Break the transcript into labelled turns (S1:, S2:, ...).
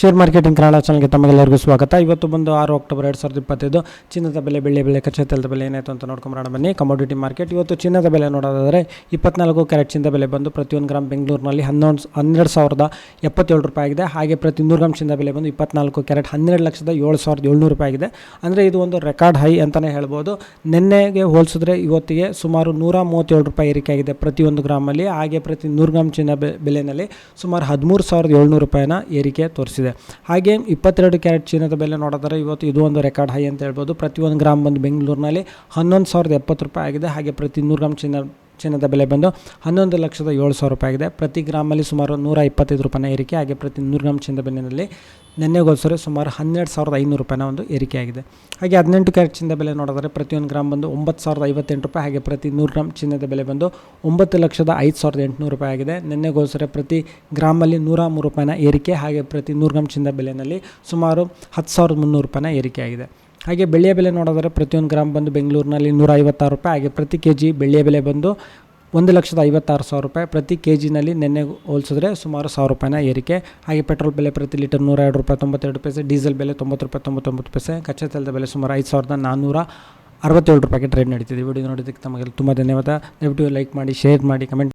S1: Share marketing Kannada ಚಾನಲ್ಗೆ ತಮಗೆಲ್ಲರಿಗೂ ಸ್ವಾಗತ. ಇವತ್ತು ಬಂದು ಆರು ಅಕ್ಟೋಬರ್ ಎರಡು ಸಾವಿರದ ಇಪ್ಪತ್ತೈದು, ಚಿನ್ನದ ಬೆಲೆ, ಬೆಳ್ಳಿ ಬೆಲೆ, ಕಚ್ಚಾ ತೆಲದ ಬೆಲೆ ಏನಾಯಿತು ಅಂತ ನೋಡ್ಕೊಂಬರೋಣ ಬನ್ನಿ. ಕಮೋಡಿಟಿ ಮಾರ್ಕೆಟ್ ಇವತ್ತು ಚಿನ್ನದ ಬೆಲೆ ನೋಡೋದಾದರೆ ಇಪ್ಪತ್ನಾಲ್ಕು ಕ್ಯಾರೆಟ್ ಚಿನ್ನದ ಬೆಲೆ ಬಂದು ಪ್ರತಿಯೊಂದು ಗ್ರಾಮ್ ಬೆಂಗಳೂರಿನಲ್ಲಿ ಹನ್ನೊಂದು, ಹನ್ನೆರಡು ಸಾವಿರದ ಎಪ್ಪತ್ತೇಳು ರೂಪಾಯಿ ಆಗಿದೆ. ಹಾಗೆ ಪ್ರತಿ ನೂರು ಗ್ರಾಮ್ ಚಿನ್ನದ ಬೆಲೆ ಬಂದು ಇಪ್ಪತ್ನಾಲ್ಕು ಕ್ಯಾರೆಟ್ ಹನ್ನೆರಡು ಲಕ್ಷದ ಏಳು ಸಾವಿರದ ಏಳ್ನೂರು ರೂಪಾಯಿ ಆಗಿದೆ. ಅಂದರೆ ಇದು ಒಂದು ರೆಕಾರ್ಡ್ ಹೈ ಅಂತಲೇ ಹೇಳ್ಬೋದು. ನಿನ್ನೆಗೆ ಹೋಲಿಸಿದ್ರೆ ಇವತ್ತಿಗೆ ಸುಮಾರು ನೂರ ಮೂವತ್ತೇಳು ರೂಪಾಯಿ ಏರಿಕೆ ಆಗಿದೆ ಪ್ರತಿಯೊಂದು ಗ್ರಾಮಲ್ಲಿ. ಹಾಗೆ ಪ್ರತಿ ನೂರು ಗ್ರಾಮ್ ಚಿನ್ನ ಬೆಲೆಯಲ್ಲಿ ಸುಮಾರು ಹದಿಮೂರು ಸಾವಿರದ ಏಳ್ನೂರು ರೂಪಾಯಿನ ಏರಿಕೆ ತೋರಿಸಿದೆ. ಹಾಗೆ ಇಪ್ಪತ್ತೆರಡು ಕ್ಯಾರೆಟ್ ಚಿನ್ನದ ಬೆಲೆ ನೋಡಿದ್ರೆ ಇವತ್ತು ಇದು ಒಂದು ರೆಕಾರ್ಡ್ ಹೈ ಅಂತ ಹೇಳ್ಬೋದು. ಪ್ರತಿಯೊಂದು ಗ್ರಾಮ್ ಬಂದು ಬೆಂಗಳೂರಿನಲ್ಲಿ ಹನ್ನೊಂದು ಸಾವಿರದ ಎಪ್ಪತ್ತು ರೂಪಾಯಿ ಆಗಿದೆ. ಹಾಗೆ ಪ್ರತಿ ನೂರು ಗ್ರಾಮ್ ಚಿನ್ನ, ಚಿನ್ನದ ಬೆಲೆ ಬಂದು ಹನ್ನೊಂದು ಲಕ್ಷದ ಏಳು ಸಾವಿರ ರೂಪಾಯಿ ಆಗಿದೆ. ಪ್ರತಿ ಗ್ರಾಮಲ್ಲಿ ಸುಮಾರು ನೂರ ಇಪ್ಪತ್ತೈದು ರೂಪಾಯಿನ ಏರಿಕೆ. ಹಾಗೆ ಪ್ರತಿ ನೂರು ಗ್ರಾಮ್ ಚಿನ್ನದ ಬೆಲೆಯಲ್ಲಿ ನೆನ್ನೆಗೋಸ್ಕರ ಸುಮಾರು ಹನ್ನೆರಡು ಸಾವಿರದ ಐನೂರು ರೂಪಾಯಿನ ಒಂದು ಏರಿಕೆಯಾಗಿದೆ. ಹಾಗೆ ಹದಿನೆಂಟು ಕ್ಯಾರೆಟ್ ಚಿನ್ನದ ಬೆಲೆ ನೋಡಿದರೆ ಪ್ರತಿಯೊಂದು ಗ್ರಾಮ್ ಬಂದು ಒಂಬತ್ತು ಸಾವಿರದ ಐವತ್ತೆಂಟು ರೂಪಾಯಿ, ಹಾಗೆ ಪ್ರತಿ ನೂರು ಗ್ರಾಮ್ ಚಿನ್ನದ ಬೆಲೆ ಬಂದು ಒಂಬತ್ತು ಲಕ್ಷದ ಐದು ಸಾವಿರದ ಎಂಟುನೂರು ರೂಪಾಯಿ ಆಗಿದೆ. ನೆನ್ನೆಗೋಸ್ಕರ ಪ್ರತಿ ಗ್ರಾಮಲ್ಲಿ ನೂರ ಮೂರು ರೂಪಾಯಿನ ಏರಿಕೆ, ಹಾಗೆ ಪ್ರತಿ ನೂರು ಗ್ರಾಮ್ ಚಿನ್ನದ ಬೆಲೆಯಲ್ಲಿ ಸುಮಾರು ಹತ್ತು ಸಾವಿರದ ಮುನ್ನೂರು ರೂಪಾಯಿನ ಏರಿಕೆಯಾಗಿದೆ. ಹಾಗೆ ಬೆಳ್ಳಿಯ ಬೆಲೆ ನೋಡಿದರೆ ಪ್ರತಿಯೊಂದು ಗ್ರಾಮ್ ಬಂದು ಬೆಂಗಳೂರಿನಲ್ಲಿ ನೂರ ಐವತ್ತಾರು ರೂಪಾಯಿ, ಹಾಗೆ ಪ್ರತಿ ಕೆ ಜಿ ಬೆಳ್ಳಿಯ ಬೆಲೆ ಬಂದು ಒಂದು ಲಕ್ಷದ ಐವತ್ತಾರು ಸಾವಿರ ರೂಪಾಯಿ ಪ್ರತಿ ಕೆ ಜಿನಲ್ಲಿ ನಿನ್ನೆ ಹೋಲಿಸಿದ್ರೆ ಸುಮಾರು ಸಾವಿರ ರೂಪಾಯಿನ ಏರಿಕೆ. ಹಾಗೆ ಪೆಟ್ರೋಲ್ ಬೆಲೆ ಪ್ರತಿ ಲೀಟರ್ ನೂರ ಎರಡು ರೂಪಾಯಿ, ತೊಂಬತ್ತೆರಡು ಪೈಸೆ, ಡೀಸೆಲ್ ಬೆಲೆ ತೊಂಬತ್ತು ರೂಪಾಯಿ, ತೊಂಬತ್ತೊಂಬತ್ತು ಪೈಸೆ, ಕಚ್ಚಾ ತೈಲದ ಬೆಲೆ ಸುಮಾರು ಐದು ಸಾವಿರದ ನಾನ್ನೂರ ಅರವತ್ತೇಳು ರೂಪಾಯಿಗೆ ಟ್ರೇಡ್ ನಡೀತಿದೆ. ವಿಡಿಯೋ ನೋಡೋದಕ್ಕೆ ತಮಗೆ ತುಂಬ ಧನ್ಯವಾದ. ದಯವಿಟ್ಟು ಲೈಕ್ ಮಾಡಿ, ಶೇರ್ ಮಾಡಿ, ಕಮೆಂಟ್